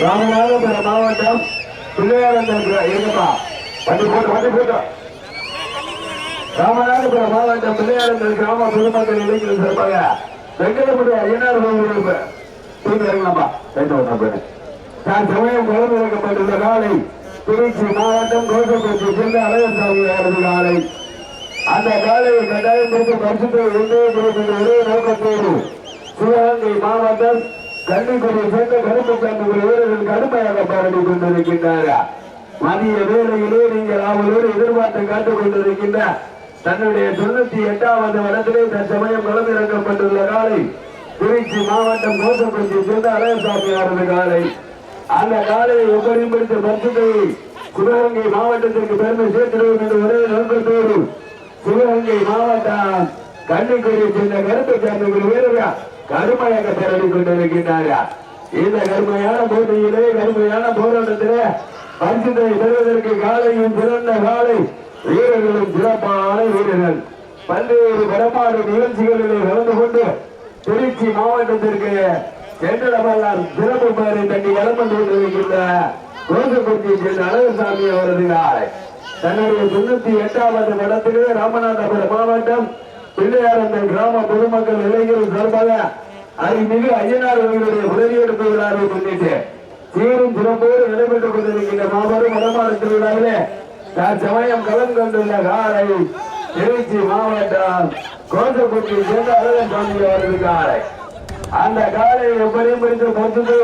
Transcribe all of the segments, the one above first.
ராமநாதபுரம் மாவட்டம் பிள்ளையாரந்தன் இருங்கப்பா வண்டி போட்டு வண்டி போட்டு. ராமநாதபுரம் மாவட்டம் பிள்ளையாரந்தல் கிராம பொதுமக்கள் இளைஞர்கள் சிறப்பாக வெங்கடபுரி ஐயனார் கோவில் தூக்கி இறங்கலாம்பா ரைட்டு ஒன்றா நான் சமயம் குழந்தை இறக்கப்பட்டுள்ள காலை திருச்சி மாவட்டம் கோசப்பட்டி சேர்ந்த அழகசாமி அவரது காலை அந்த காலையை கட்டாயம் ஒன்றே ஒரே நோக்கத்தோடு சிவகங்கை மாவட்டம் கன்னிக்குடி சேர்ந்த கருப்பு சாமிகள் வீரர்கள் கடுமையாக பாராட்டி கொண்டிருக்கின்றார்கள் மதிய வேலையிலே நீங்கள் அவரோடு எதிர்பார்த்து காத்துக் கொண்டிருக்கின்ற தன்னுடைய தொண்ணூத்தி எட்டாவது வடத்திலே தற்சமயம் களமிறக்கப்பட்டுள்ள காலை திருச்சி மாவட்டம் கோசப்பட்டி சேர்ந்த அழகசாமி அவரது காலை. அந்த காலையை எப்படியும் பிடித்த பரிசுத்தை சிவகங்கை மாவட்டத்திற்கு பெருமை சேர்த்திடுவோம் என்று ஒரே நோக்கத்தோடு சிவகங்கை மாவட்டம் கன்னிக்குடியை சேர்ந்த கருப்பு சாமிகள் வீரர்கள் கடுமையாக திரடி கொண்டிருக்கின்றார்கள். இந்த கருமையான போட்டியிலே கருமையான போராட்டத்திலே பரிசுத்தை பெறுவதற்கு காலையும் சிறந்த காலை வீரர்களும் சிறப்பான வீரர்கள். பல்வேறு வடமாடு நிகழ்ச்சிகளிலே கலந்து கொண்டு திருச்சி மாவட்டத்திற்கு சென்றடமெல்லாம் சிறப்பு பெயரை தட்டி வளம் வந்து கொண்டிருக்கின்ற கோசப்பட்டியை சேர்ந்த அழகசாமி அவரது தன்னுடைய தொண்ணூத்தி எட்டாவது இடத்திலே ராமநாதபுரம் மாவட்டம் பிள்ளையாரந்தன் கிராம பொதுமக்கள் இளைஞர்கள் சார்பாக அருள்மிகு ஐயனார் அவர்களுடைய உதவியெடுப்பு விழாவை முன்னிட்டு சீரும் சிறப்போடு நடைபெற்றுக் கொண்டிருக்கின்ற மாபெரும் வடமாறு திருவிழாவிலே சமயம் கலந்து கொண்டுள்ள காலை திருச்சி மாவட்டம் கோசப்பட்டியை சேர்ந்த அழகன் அழகசாமி அவர்கள் காலை அந்த காலை எப்படியும் பிடித்து பொறுத்து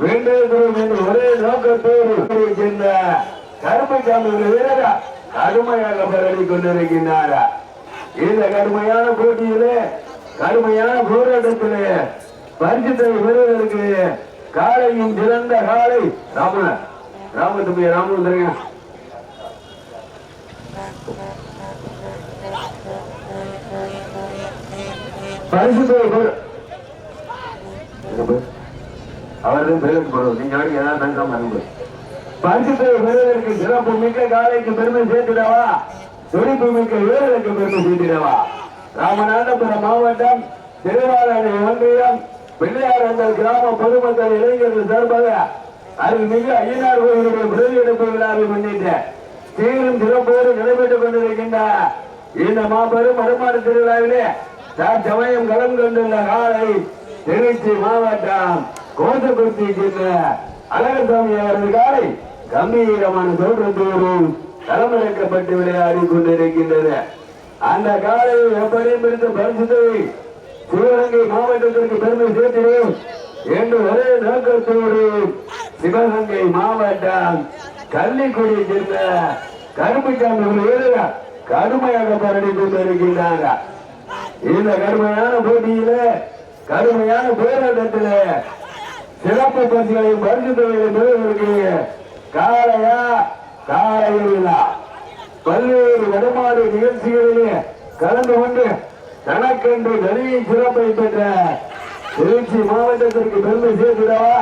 வேண்டியிருக்கிறோம் என்று ஒரே நோக்கத்தோடு சேர்ந்த கருப்பசாமி வீரரா கடுமையாக பரவி கொண்டிருக்கின்றாரா இந்த கடுமையான போட்டியிலே கடுமையான போராட்டத்திலே பரிசுத்தை பெறுவதற்கு காலையும் சிறந்த காலை. ராம ராமத்துக்கு ராமந்துருங்க பரிசுத்தை வீர- அவர்தான் பேருக்கு நீங்க வரைக்கும் ஏதாவது தங்கம் அனுப்பு பரிசுத்தை பெறுவதற்கு சிறப்பு மிக்க காலைக்கு பெருமை சேர்த்துடவா? துடிப்பு மிக்க வீரருக்கு பெருமை சேர்த்திடவா ராமநாதபுரம் மாவட்டம் திருவாரணை ஒன்றியம் பிள்ளையாரங்கள் கிராம பொதுமக்கள் இளைஞர்கள் சார்பாக அருள்மிகு ஐயனார் கோயிலுடைய பிரதியெடுப்பு விழாவை முன்னிட்டு சீரும் சிறப்போடு நடைபெற்றுக் கொண்டிருக்கின்ற இந்த மாபெரும் வருமான திருவிழாவிலே சமயம் கலந்து கொண்டுள்ள காலை திருச்சி மாவட்டம் கோசக்குறிச்சி சேர்ந்த அழகசாமி அவரது காலை கம்பீரமான தோற்றத்தோடு களமிறக்கப்பட்டு விளையாடி கொண்டிருக்கின்றது அந்த காலையில் எப்படியும் பிடித்த பரிசுத்தை சிவகங்கை மாவட்டத்திற்கு பெருமை சேர்க்கிறோம் என்று ஒரே நோக்கத்தோடு சிவகங்கை மாவட்டம் கள்ளிக்குடி சென்ற கருப்புச்சாமி கடுமையாக பரடி கொண்டிருக்கின்றாங்க. இந்த கடுமையான போட்டியில கடுமையான போராட்டத்தில் சிறப்பு பரிசுகளையும் பரிசு தொகைகளையும் பெறுவதற்கு காளையா காளையிலா பல்வேறு வடமாடு நிகழ்ச்சிகளிலே கலந்து கொண்டு தனக்கென்று தனியை சிறப்பை பெற்ற திருச்சி மாவட்டத்திற்கு பெருமை சேர்த்திடவா?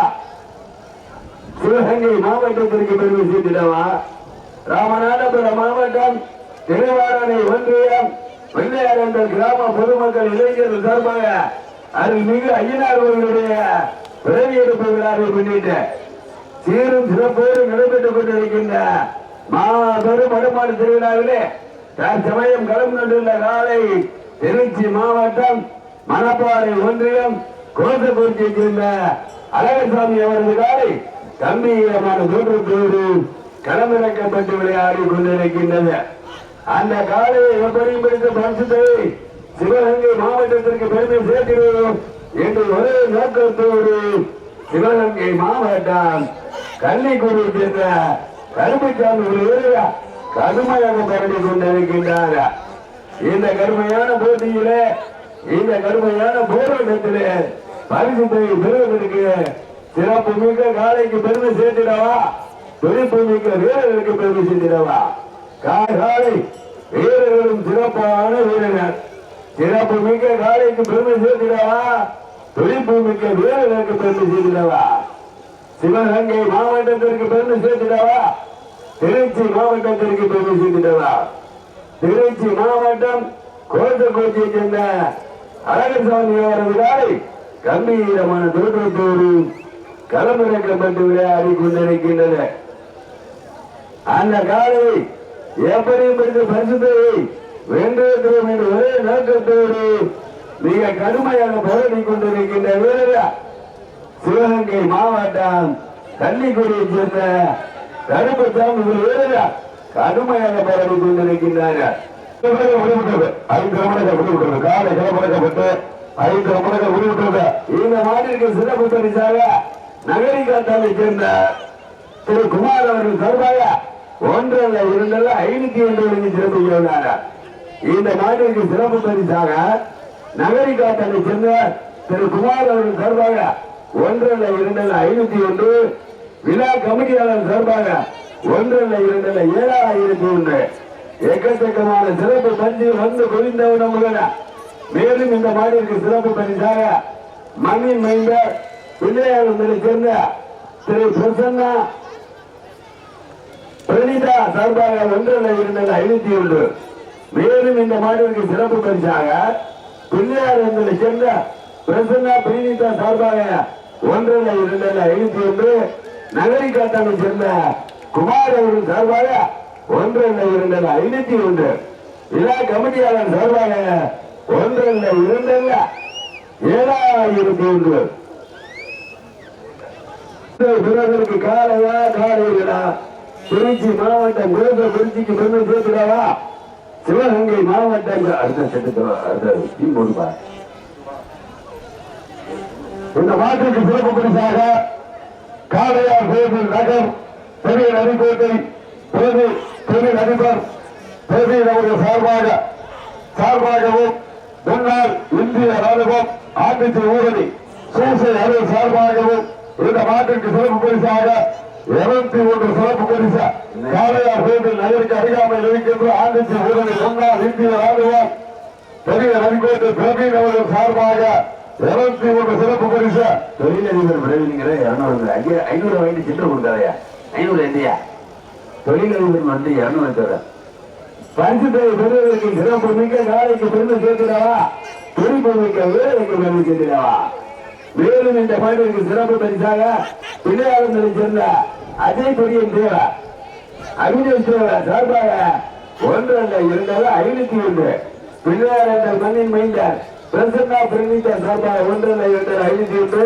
சிவகங்கை மாவட்டத்திற்கு பெருமை சேர்த்திடவா? ராமநாதபுரம் மாவட்டம் திருவாரணை ஒன்றியம் வெள்ளையார் என்ற கிராம பொதுமக்கள் இளைஞர்கள் சார்பாக அருள்மிகு ஐயனார் அவர்களுடைய பிறவி எடுப்பு விழாவை முன்னிட்டு சீரும் சிறப்போடு நடைபெற்றுக் கொண்டிருக்கின்ற மாபெரும் வடமாடு திருவிழாவிலே தற்சமயம் கலந்து கொண்டுள்ள காலை திருச்சி மாவட்டம் மணப்பாறை ஒன்றியம் கோசக்குறிச்சியை சேர்ந்த அழகசாமி அவரது காலை கம்பீரமான தோற்றத்தோடு களமிறக்கப்பட்டு விளையாடி கொண்டிருக்கின்றது. அந்த காலையை எப்படியும் பிடித்த பரிசுத்தை சிவகங்கை மாவட்டத்திற்கு பெருமை சேர்க்கிறோம் என்று ஒரே நோக்கத்தோடு சிவகங்கை மாவட்டம் கண்ணை சேர்ந்த கருமைச்சாமி வீரர் கடுமையாக பரடி கொண்டிருக்கின்றார் இந்த கடுமையான போட்டியிலே இந்த கடுமையான போராட்டத்திலே பரிசுத்தை பெறுவதற்கு சிறப்பு மிக்க காலைக்கு பெருமை சேர்த்திடவா? துடிப்பு மிக்க வீரர்களுக்கு பெருமை சேர்த்திடவா? காலை வீரர்களும் சிறப்பான வீரர்கள். சிறப்பு மிக்க காலைக்கு பெருமை சேர்த்திடவா? துடிப்பு மிக்க வீரர்களுக்கு பெருமை சேர்த்திடவா? சிவகங்கை மாவட்டத்திற்கு பெருமை சேர்த்துட்டவா? திருச்சி மாவட்டத்திற்கு பெருமை சேர்த்துட்டவா? திருச்சி மாவட்டம் கோத்தக்கோச்சியை சேர்ந்த அழகசாமி அவரது காலை கம்பீரமான தோற்றத்தோடு களமிறக்கப்பட்டு விளையாடி கொண்டிருக்கின்றது அந்த காலை எப்படியும் பிடித்த பரிசுத்தை வென்றிருக்கிறோம் என்ற ஒரே நோக்கத்தோடு மிக கடுமையாக போராடி கொண்டிருக்கின்ற வீரர்கள் சிவகங்கை மாவட்டம் கள்ளிக்குடியை சேர்ந்த கருப்பு சாமி கடுமையாக பரவி கொண்டிருக்கின்றார்கள். ஐந்து ரமணங்கள் விடுவிட்டது காலை கிளம்பப்பட்டு ஐந்து ரமணங்கள் விடுவிட்டது இந்த மாநிலக்கு சிறப்பு பரிசாக நகரி சேர்ந்த திரு குமார் அவர்கள் சார்பாக ஒன்றல்ல இரண்டல்ல ஐநூத்தி ஒன்று வழங்கி சிறப்பிக்கிறார் இந்த மாநிலக்கு சிறப்பு பரிசாக நகரி சேர்ந்த திரு குமார் அவர்கள் சார்பாக ஒன்றல்ல இரண்டல்ல ஐநூத்தி ஒன்று. விழா கமிட்டியாளர் சார்பாக ஒன்றல்ல இரண்டல்ல ஏழாயிரத்தி ஒன்று. எக்கச்சக்கமான சிறப்பு பஞ்சு வந்து குவிந்தவர் முதல மேலும் இந்த மாநிலக்கு சிறப்பு பரிசாக மண்ணின் மைந்தர் பிள்ளையாளர்களை சேர்ந்த திரு பிரசன்னா பிரணிதா சார்பாக ஒன்றல்ல இருந்தது ஐநூத்தி ஒன்று. மேலும் இந்த மாநிலக்கு சிறப்பு பரிசாக பிள்ளையாளர்களை சேர்ந்த பிரசன்னா பிரணிதா சார்பாக ஒன்றல்ல இரண்டல்ல ஐநூத்தி ஒன்று நகரி காட்டாமை சேர்ந்த குமார் அவர்கள் சார்பாக ஒன்றல்ல இரண்டல்ல ஐநூத்தி ஒன்று. விழா கமிட்டியாளர் சார்பாக ஒன்றல்ல இரண்டல்ல ஏழாயிரத்தி ஒன்று. வீரர்களுக்கு காலையா காலைகளா திருச்சி மாவட்டம் முருக திருச்சிக்கு பெருமை சேர்த்துடாவா? சிவகங்கை மாவட்டம். அடுத்த சட்டத்தில் அடுத்த போடுவா இந்த மாற்றுக்கு சிறப்பு பரிசாக காளையார் கோவில் நகர் பெரிய நதிக்கோட்டை பிரதி பெரிய நடிகர் பிரதி அவருடைய சார்பாக சார்பாகவும் முன்னாள் இந்திய ராணுவம் ஆட்சி ஊரணி சூசை அலுவல் சார்பாகவும் இந்த மாட்டிற்கு சிறப்பு பரிசாக இருபத்தி ஒன்று சிறப்பு பரிசு காளையார் பேரில் நகருக்கு அருகாமையில் இருக்கின்ற ஆட்சி ஊரணி முன்னாள் இந்திய ராணுவம் பெரிய நன்கோட்டு பிரவீன் அவர்கள் சார்பாக உனக்கு ஒரு சிறப்பு பரிசு? தொழிலதிபர் பிரவீன்கிற இருநூறு ஐநூறு வாங்கி சில்லறை கொடுக்காதயா? ஐநூறு இல்லையா? தொழிலதிபர் வந்து இருநூறு தர பரிசு தேவை பெறுவதற்கு சிறப்பு மிக்க காலைக்கு பெருமை சேர்க்கிறாவா குறிப்பு மிக்க வேலைக்கு பெருமை சேர்க்கிறாவா மேலும் இந்த பாடலுக்கு சிறப்பு பரிசாக பிள்ளையாளர்களை சேர்ந்த அஜய் பெரியன் தேவா அபினேஷ் தேவா சார்பாக ஒன்று அல்ல இரண்டாவது ஐநூத்தி ஒன்று பிள்ளையார் என்ற மண்ணின் மைந்தார் பிரசன்னா பிரணிதா சார்பாக ஒன்று அல்ல ஐநூத்தி ஒன்று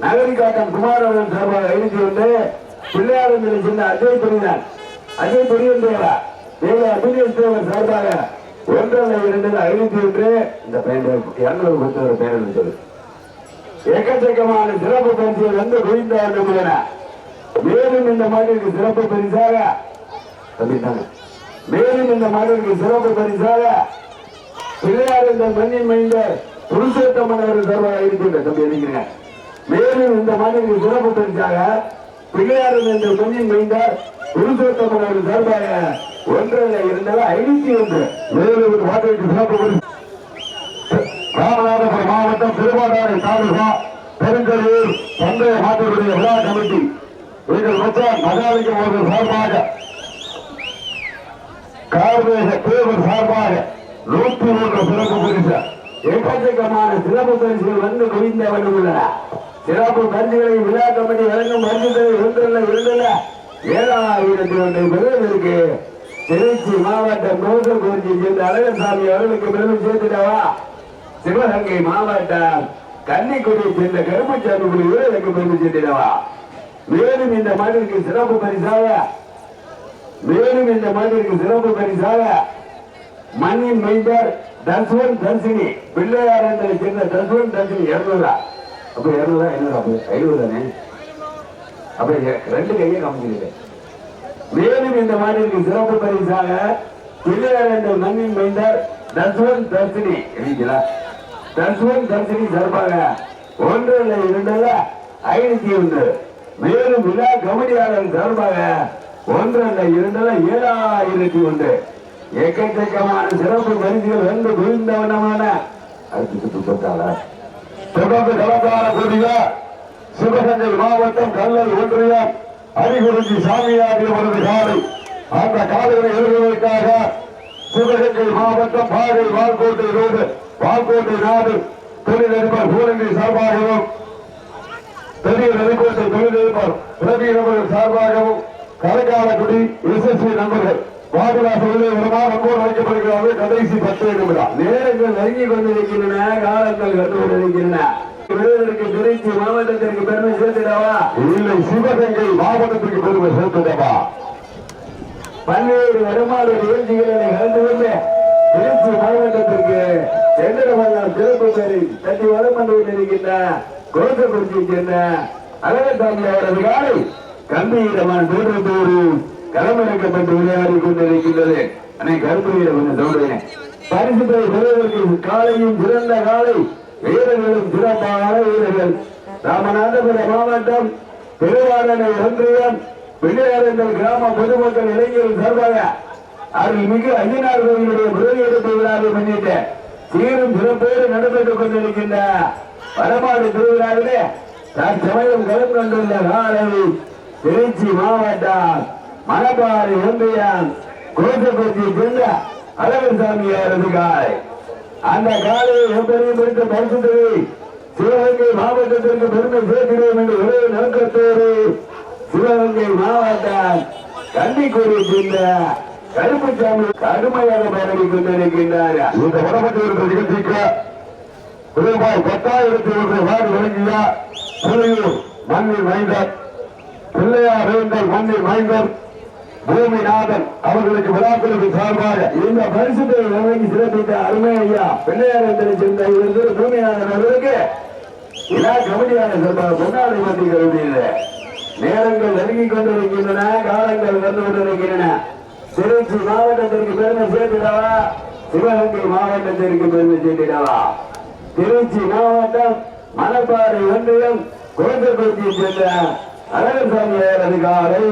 நகரிக்காட்டம் குமாரவன் சார்பாக ஐநூத்தி ஒன்று பிள்ளையார் என்ற சின்ன அஜய் பெரியன் அஜய் பெரியன் தேவா தேவா அபினேஷ் தேவர் சார்பாக ஒன்று அல்ல ஐநூத்தி ஒன்று. இந்த பெயர் இருநூறு பத்து ஒரு பெயர் சொல்லு. எக்கச்சக்கமான சிறப்பு பரிசுகள் வந்து குவிந்த வேண்டும் மேலும் இந்த மகளிருக்கு சிறப்பு பரிசாக மேலும் இந்த மகளிருக்கு சிறப்பு பரிசாக பிள்ளையார் இந்த மண்ணின் மைந்த புருஷோத்தமன் அவர்கள் சார்பாக இருக்கின்ற தம்பி நினைக்கிறீங்க மேலும் இந்த மகளிருக்கு சிறப்பு பரிசாக பிள்ளையார் இந்த மண்ணின் மைந்த புருஷோத்தமன் அவர்கள் சார்பாக ஒன்றரை இரண்டல்ல ஐநூத்தி ஒன்று. மேலும் ஒரு மகளிருக்கு சிறப்பு ராமநாதபுரம் மாவட்டம் திருவாடானை தாலுகா பெருங்கலூர் பந்தய மாட்டுடைய விழா கமிட்டி. எங்கள் மச்சான் மகாலிங்கம் அவர்கள் சார்பாக கார்மேக தேவர் சார்பாக நூற்றி மூன்று சிறப்பு பரிசு. எக்கச்சக்கமான சிறப்பு பரிசுகள் வந்து குவிந்த உள்ளன. சிறப்பு பரிசுகளை விழா கமிட்டி வழங்கும் பரிசுகளை ஒன்றல்ல இரண்டல்ல ஏழாயிரத்தி ஒன்றை பெறுவதற்கு திருச்சி மாவட்டம் நோக்கக்குறிச்சி சேர்ந்த அழகசாமி அவர்களுக்கு பெருமை சேர்த்துட்டவா சிவகங்கை மாவட்டம் கன்னிக்குடியை சேர்ந்த கருப்புச்சாமி குடி வீரருக்கு பெருமை சேர்த்துட்டவா மேலும் இந்த மனிதருக்கு சிறப்பு பரிசாக மேலும் இந்த மனிதருக்கு சிறப்பு பரிசாக மண்ணின் மைந்தர் தர்சுவன் தர்சினி பிள்ளையார் என்று சேர்ந்த தர்சுவன் தர்சினி இருநூறா. அப்ப இருநூறா ஐநூறு ஐநூறு தானே? அப்ப ரெண்டு கையை காமிச்சிருக்க மேலும் இந்த மனிதருக்கு சிறப்பு பரிசாக பிள்ளையார் என்ற மண்ணின் மைந்தர் தர்சுவன் தர்சினி எழுதிங்களா தர்சுவன் தர்சினி சார்பாக ஒன்று இல்லை இரண்டு இல்ல ஐநூத்தி ஒன்று. மேலும் விழா கமிட்டியாளர் சார்பாக ஒன்று இல்லை இரண்டு இல்ல ஏழாயிரத்தி ஒன்று. எக்கச்சக்கமான சிறப்பு மனிதர்கள் வந்து குவிந்தவனமான அடுத்து சுற்று தொடர்ந்து கலந்தார கூடிய சிவகங்கை மாவட்டம் கல்லல் ஒன்றியம் அரிகுறிஞ்சி சாமியார் அவரது காலை. அந்த காலையை எழுதுவதற்காக சிவகங்கை மாவட்டம் பாகை வால்கோட்டை ரோடு வால்கோட்டை நாடு தொழிலதிபர் பூரங்கி சார்பாகவும் பெரிய நெருக்கோட்டை தொழிலதிபர் ரவி நபர்கள் சார்பாகவும் கலக்காலக்குடி எஸ்எஸ்சி நண்பர்கள். வாடிவாசலில் விடமாக அங்கோடு அழைக்கப்படுகிறார்கள். கடைசி பத்து நிமிடம். நேரங்கள் நெருங்கி கொண்டிருக்கின்றன காலங்கள் கண்டு கொண்டிருக்கின்றன. விருதுக்கு திருச்சி மாவட்டத்திற்கு பெருமை சேர்த்துடவா? இல்லை சிவகங்கை மாவட்டத்திற்கு பெருமை சேர்த்துடவா? பல்வேறு வருமான நிகழ்ச்சிகளை கலந்து கொண்டு திருச்சி மாவட்டத்திற்கு செந்திரமங்கலம் சிறப்பு பேரை தட்டி வளம் வந்து கொண்டிருக்கின்ற அவரது காலை கம்பீரமான களமிறக்கப்பட்டு விளையாடி கொண்டிருக்கின்றது அனை கருப்பையில கொஞ்சம் சொல்றேன். பரிசுத்தை பெறுவதற்கு காலையும் சிறந்த காலை வீரர்களும் சிறப்பான வீரர்கள். ராமநாதபுரம் மாவட்டம் பெருவாடனை ஒன்றியம் பிள்ளையாரங்கள் கிராம பொதுமக்கள் இளைஞர்கள் சார்பாக அருள்மிகு ஐயனார் கோவிலுடைய முறையெடுப்பு விழாவை முன்னிட்டு சீரும் சிறப்போடு நடைபெற்றுக் கொண்டிருக்கின்ற வடமாடு திருவிழாவிலே தற்சமயம் கலந்து கொண்டுள்ள காலை திருச்சி மாவட்டம். மலபார் ஒன்றியம் கோசப்பட்டி சென்ற அழகர்சாமி அவரது காலை அந்த காலையை எப்படியும் பிடித்த பரிசுத்தவை சிவகங்கை மாவட்டத்திற்கு பெருமை சேர்க்கிறோம் என்று ஒரே நோக்கத்தோடு சிவகங்கை மாவட்டம் கன்னிக்குடி சென்ற கருப்புசாமி கடுமையாக பரவி கொண்டிருக்கின்றார் இந்த வடமட்டு இருக்கிற நிகழ்ச்சிக்கு ரூபாய் பத்தாயிரத்தி ஒன்று வாரி வழங்கிய புலியூர் மண்ணில் மைந்தர் பிள்ளையார் வேந்தர் மண்ணில் மைந்தர் பூமிநாதன் அவர்களுக்கு விழாக்களுக்கு சார்பாக இந்த பரிசுத்தை வழங்கி சிறப்பித்த அருமை ஐயா பிள்ளையாரத்தை சேர்ந்த இருந்து பூமிநாதன் அவர்களுக்கு விழா கமிட்டியான சார்பாக பொன்னாடை மாற்றிக்கிறது நேரங்கள் நெருங்கி கொண்டிருக்கின்றன காலங்கள் வந்து கொண்டிருக்கின்றன. திருச்சி மாவட்டத்திற்கு பெருமை சேர்த்துடவா? சிவகங்கை மாவட்டத்திற்கு பெருமை சேர்த்திடவா? திருச்சி மாவட்டம் மணப்பாறை ஒன்றியம் கோட்டப்பட்டியை சேர்ந்த அழகசாமி அதிகாரை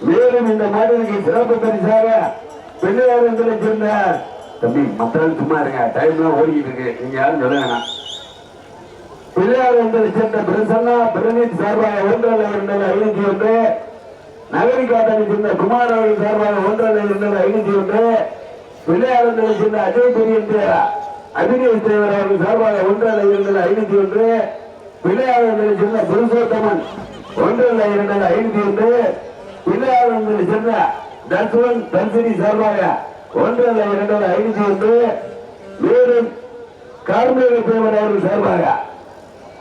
மேலும் இந்த மாநிலக்கு சிறப்பு பரிசாக பிள்ளையார் என்று சொன்னார் தம்பி மத்தால் சும்மா இருங்க. டைம்லாம் ஓடிக்கிட்டு இருக்கு. நீங்க யாரும் சொல்ல வேணாம். பிள்ளையார் என்று சென்ற பிரசன்னா பிரனீத் சார்பாக ஒன்றரை இரண்டு ஐநூத்தி ஒன்று. நகரி காட்டணி சென்ற குமார் அவர்கள் சார்பாக ஒன்றரை இரண்டு ஐநூத்தி ஒன்று. பிள்ளையார் என்று சென்ற அஜய் பெரியன் பெரிய அபிநேஷ் தேவர் அவர்கள் சார்பாக ஒன்றரை இரண்டு ஐநூத்தி ஒன்று. பிள்ளையார் என்று சென்ற புருஷோத்தமன் ஒன்றரை இரண்டு ஐநூத்தி ஒன்று. பிள்ளையாரங்களை சென்ற தர்சுவன் தர்சினி சார்பாக ஒன்றரை இரண்டு ஐநூத்தி ஒன்று மேலும் கார்மேக தேவர் அவர்கள் சார்பாக.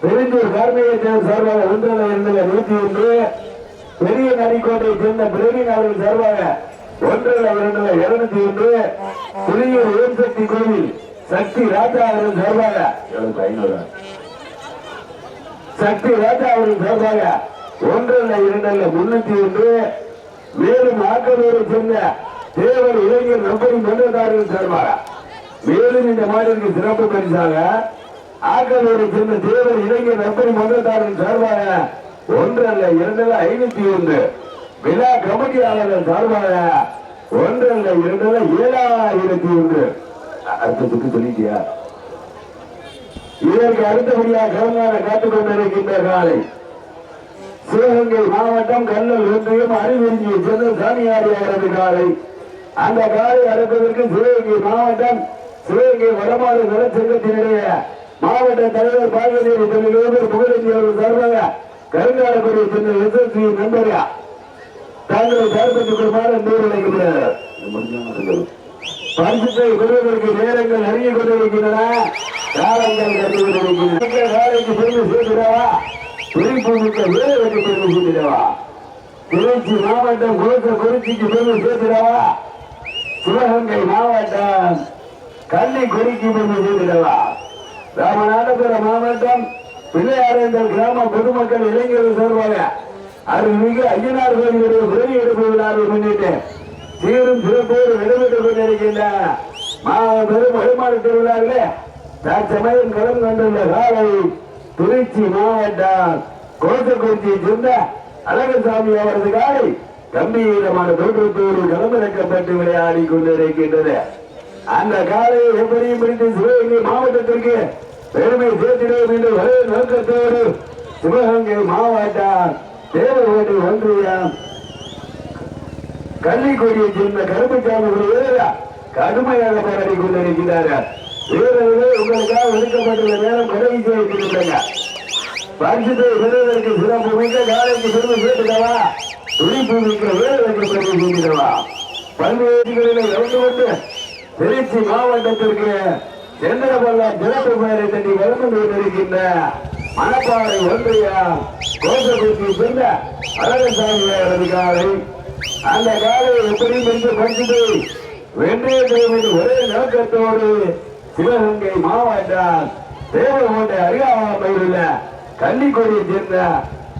பெருந்தூர் கார்மேக தேவர் சார்பாக ஒன்றரை இரண்டு நூத்தி ஒன்று. பெரிய நரிக்கோட்டை சேர்ந்த பிரவீன் அவர்கள் சார்பாக ஒன்றரை இரண்டு இருநூத்தி ஒன்று. புலியூர் உயர்சக்தி கோவில் சக்தி ராஜா அவர்கள் சார்பாக. சக்தி ராஜா அவர்கள் சார்பாக ஒன்றல்ல இரண்டல்ல முன்னூத்தி ஒன்று. மேலும் ஆக்கலூரை சேர்ந்த தேவர் இளைஞர் நம்பரி மன்றதாரர்கள் சார்பாக மேலும் இந்த மாநிலக்கு சிறப்பு பரிசாக ஆக்கலூரை சேர்ந்த தேவர் இளைஞர் நம்பரி மன்றதாரர்கள் சார்பாக ஒன்றல்ல இரண்டல்ல ஐநூத்தி ஒன்று. விழா கமிட்டியாளர்கள் சார்பாக ஒன்றல்ல இரண்டல்ல ஏழாயிரத்தி ஒன்று. அடுத்ததுக்கு சொல்லிட்டியா? இதற்கு அடுத்தபடியாக கலந்தான காத்துக் கொண்டிருக்கின்ற காலை சிவகங்கை மாவட்டம் கல்லல் ஒன்றியம் அறிவிஞ்சியை சேர்ந்த சாமியாரி அவரது காலை. அந்த காலை அறுப்பதற்கு சிவகங்கை மாவட்டம் சிவகங்கை வடமாறு நலச்சங்கத்தினுடைய மாவட்ட தலைவர் பார்வதியை தொழிலதிபர் புகழஞ்சி அவர்கள் சார்பாக கருங்காலக்குடி சென்ற எஸ்எஸ்சி நண்பரா தாங்களை சார்பத்துக் கொள்வாறு நூறு அழைக்கிறார் பரிசுத்தை பெறுவதற்கு நேரங்கள் அறிய கொண்டிருக்கின்றன. காலங்கள் கண்டு கொண்டிருக்கின்றன. காலைக்கு பெருமை பெருமை சேர்க்கிறவா திருச்சி மாவட்டம் கொடுத்த குறிச்சிக்கு பெருமை சேர்க்கிறவா சிவகங்கை மாவட்டம் கன்னிக்குறிக்கு பெருமை சேர்க்கிறவா ராமநாதபுரம் மாவட்டம் பிள்ளையாரங்கள் கிராம பொதுமக்கள் இளைஞர்கள் சார்பாக அருள்மிகு ஐயனார் கோயிலுடைய உதவி எடுப்பு விழாவை முன்னிட்டு சீரும் சிறப்போடு நடைபெற்றுக் கொண்டிருக்கின்ற மாபெரும் வருமான திருவிழாவிலே தற்சமயம் கலந்து கொண்டுள்ள காலை திருச்சி மாவட்டம் கோசக்குறிச்சியை சேர்ந்த அழகசாமி அவரது காலை கம்பீரமான தோற்றத்தோடு களமிறக்கப்பட்டு விளையாடி கொண்டிருக்கின்றது. அந்த காலை எப்படியும் பிடித்து சிவகங்கை மாவட்டத்திற்கு பெருமை சேர்த்திடுவோம் என்று ஒரே நோக்கத்தோடு சிவகங்கை மாவட்டம் தேவகோட்டை ஒன்றியம் கள்ளிக்கொடியை சேர்ந்த கருப்புச்சாமி கடுமையாக போராடி கொண்டிருக்கிறார்கள். வீரர்கள் உங்களுக்காக ஒதுக்கப்பட்டுள்ள நேரம் கடைசி செய்திருக்கிறாங்க பரிசுத்தை பெறுவதற்கு சிறப்பு மிக்க காலைக்கு பெருமை சேர்த்துக்கவா? துடிப்பு மிக்க வேலைக்கு பெருமை சேர்த்துக்கவா பல்வேறுகளில் இறந்து கொண்டு திருச்சி மாவட்டத்திற்கு செந்திரபல்லா சிறப்பு பெயரை தட்டி வளர்ந்து கொண்டிருக்கின்ற மணப்பாறை ஒன்றிய கோசகுத்தி பின்ன அழகசாமி அவரது காலை. அந்த காலை எப்படி என்று பரிசுத்தை வென்றே ஒரே நோக்கத்தோடு சிவகங்கை மாவட்டம் தேவகோட்டை அருகாமையில் உள்ள கன்னிக்கோடியை சேர்ந்த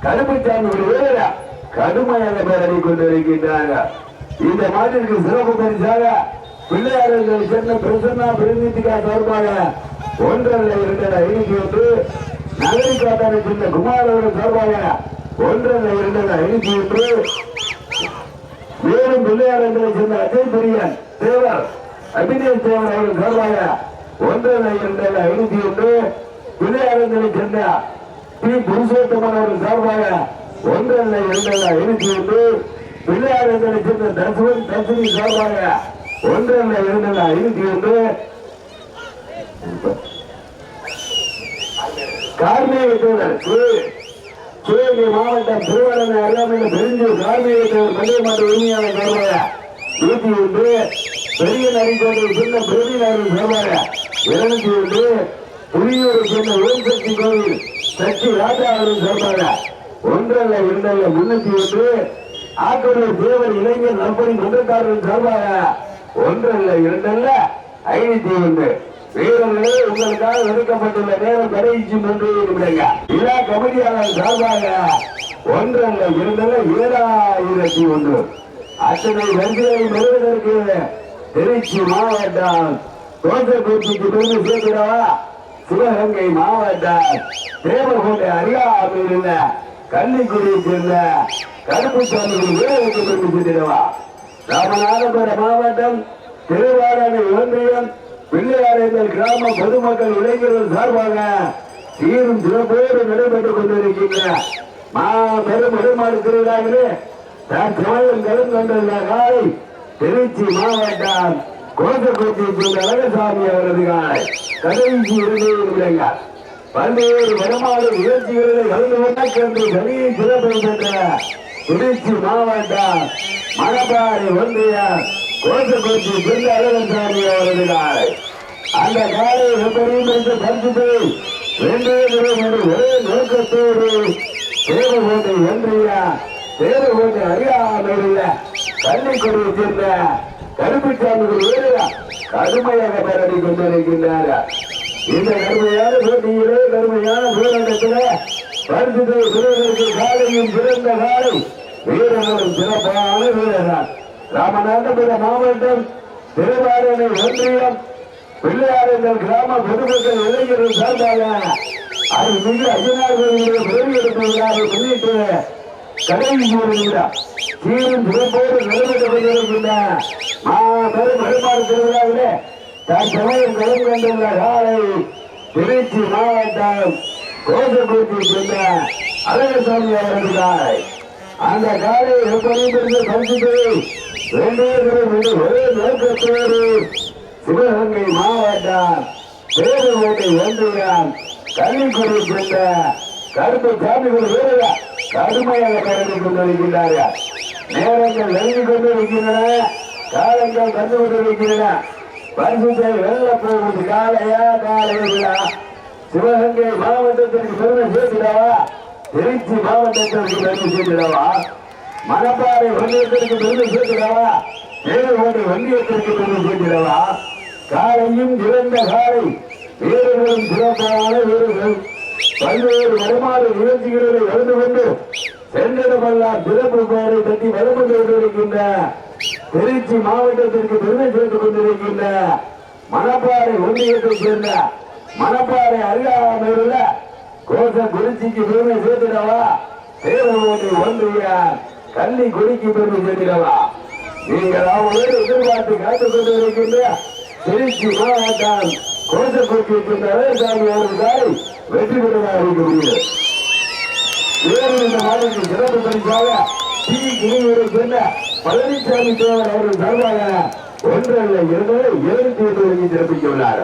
கருப்புச்சாமி வீரர் கடுமையாக பேரணி கொண்டிருக்கின்றார்கள் இந்த மாட்டிற்கு சிறப்பு பரிசாக பிள்ளையார்கள் சேர்ந்த பிரசன்னா பிரதிநிதிக்கா சார்பாக ஒன்றரை இரண்டரை ஐநூத்தி ஒன்று நகரிக்காட்டாரை சேர்ந்த குமாரவர்கள் சார்பாக ஒன்றரை இரண்டரை ஐநூத்தி ஒன்று மேலும் பிள்ளையார் என்பதை சேர்ந்த அஜய் பெரியன் தேவர் அபிநேஷ் தேவர் அவர்கள் சார்பாக ஒன்றரை இரண்டரை ஐநூத்தி ஒன்று. விளையாடங்களை என்பதை சேர்ந்த பி. புருஷோத்தமன் அவர்கள் சார்பாக ஒன்றரை இரண்டரை ஐநூத்தி ஒன்று. விளையாடங்களை என்பதை சேர்ந்த தர்சவன் தர்சினி சார்பாக ஒன்றரை இரண்டரை ஐநூத்தி ஒன்று. கார்மேக சிவகங்கை மாவட்டம் திருவாரூர் அருகாமையில் பெருஞ்சூர் கார்மேக தேவர் பள்ளி உரிமையாளர் சார்பாக நூத்தி ஒன்று. பெரிய நரிக்கோட்டை சின்ன பிரதிநாதன் சார்பாக இருநூத்தி ஒன்று புலியூரை சேர்ந்த ஓம் கோவில் சக்தி ராஜா அவர்கள் சார்பாக ஒன்றல்ல இரண்டல்ல முன்னூத்தி ஒன்று. ஆக்கூர் தேவர் இளைஞர் நம்பரி மன்றக்காரர்கள் சார்பாக ஒன்றல்ல இரண்டல்ல ஐநூத்தி ஒன்று. வீரர்களே உங்களுக்காக ஒதுக்கப்பட்டுள்ள நேரம் கடைசி மூன்று நிமிடங்க. விழா கபடியாளர் சார்பாக ஒன்றல்ல இரண்டல்ல ஏழாயிரத்தி ஒன்று. அத்தனை வரிசைகளை பெறுவதற்கு திருச்சி மாவட்டம் தோட்டக்குறிச்சிக்கு பெருமை சேர்க்கிறவா சிவகங்கை மாவட்டம் தேவகோட்டை அருகாமையில் இருந்த கன்னிக்குடியை சேர்ந்த கருப்புசாமி வீரருக்கு பெருமை சேர்க்கிறவா ராமநாதபுரம் மாவட்டம் திருவாரணை ஒன்றியம் பிள்ளையாரங்கள் கிராம பொதுமக்கள் இளைஞர்கள் சார்பாக சீரும் சிறப்போடு நடைபெற்றுக் கொண்டிருக்கின்ற மாபெரும் பெருமாள் திருவிழாவிலே தற்சமயம் கலந்து கொண்டிருந்த காலை திருச்சி மாவட்டம் கோசக்கோட்டை அழகசாமி அவரது காலை கடைசி இறுதி நிமிடங்கள் பல்வேறு வடமாடு நிகழ்ச்சிகளில் கலந்து கொண்டக்கென்று தனியை சிறப்பு பெற்ற திருச்சி மாவட்டம் மணப்பாறை ஒன்றிய கோசக்கோட்டை சேர்ந்த அழகசாமி அவரது காலை அந்த காலை எப்படியும் என்று பரிசுத்தை வென்றே தரும் ஒரே நோக்கத்தோடு தேவகோட்டை ஒன்றிய தேவகோட்டை அறியாமல் கள்ளிக்குடியை சேர்ந்த கருப்புச்சாமி வீரர் கடுமையாக போராடி கொண்டிருக்கின்றார். இந்த கடுமையான போட்டியிலே கடுமையான போராட்டத்திலே பரிசுத்தை பெறுவதற்கு காலையும் சிறந்த காலை வீரர்களும் சிறப்பான வீரர்கள். ராமநாதபுரம் மாவட்டம் திருவாரணை ஒன்றியம் பிள்ளையாரங்கள் கிராம பொதுமக்கள் இளைஞர்கள் சார்பாக அது மிக ஐயனார் கோயிலுடைய பிறவி எடுப்பு முன்னிட்டு கடைசி ஒரு சீரும் சிறப்போடு நடைபெற்றுக் மாபெரும் வழிபாடு திருவிழாவிலே தற்சமயம் கலந்து கொண்டுள்ள காலை திருச்சி மாவட்டம் கோசக்கூட்டி சேர்ந்த அழகசாமி அவரது அந்த காலை ஒரே நோக்கத்தோடு சிவகங்கை மாவட்டம் ஒன்றியம் கருப்பு சாமிகள் கடுமையாக கடந்து கொண்டிருக்கின்றார்கள். நேரங்கள் நெருங்கி கொண்டிருக்கின்றன காலங்கள் வந்து கொண்டிருக்கின்றன. பரிசுத்தை வெல்ல போவது காலையா காலையா சிவகங்கை மாவட்டத்திற்கு பெருமை சேர்த்திடவா திருச்சி மாவட்டத்திற்கு பெருமை சேர்த்திடவா மணப்பாறை ஒன்றியத்திற்கு பெருமை சேர்த்திடவா தேவகோட்டை ஒன்றியத்திற்கு பெருமை சேர்த்திடவா காலையும் இறந்த காலை வீரர்களும் சிறப்பான வீரர்கள் பல்வேறு வருமான நிகழ்ச்சிகளில் கலந்து கொண்டு சென்றிடமெல்லாம் சிறப்பு பெயரை தட்டி வளர்ந்து கொண்டிருக்கின்ற திருச்சி மாவட்டத்திற்கு பெருமை சேர்த்துக் கொண்டிருக்கின்ற மணப்பாறை ஒன்றியத்தைச் சேர்ந்த மணப்பாறை அருகாமையில் உள்ள கோச குறிச்சிக்கு பெருமை சேர்த்திடவா? தேவகோட்டை ஒன்றிய கள்ளி கொடிக்கு பெருமை சேர்த்திடவா? நீங்கள் அவர்களோடு எதிர்பார்த்து காத்துக் கொண்டிருக்கின்ற திருச்சி மாவட்டம் கோசக்குறிச்சி சேர்ந்த அழகசாமி அவர்களுக்காய் வெற்றி பெறுவதாக இருக்க வேறு இந்த மாதத்தின் சிறப்பு பரிசாக டி குழுவினை சேர்ந்த பழனிசாமி தேவர் அவர்கள் சார்பாக ஒன்றல்ல இரண்டு எழுநூத்தி எட்டு வரைக்கும் சிறப்பித்துள்ளார்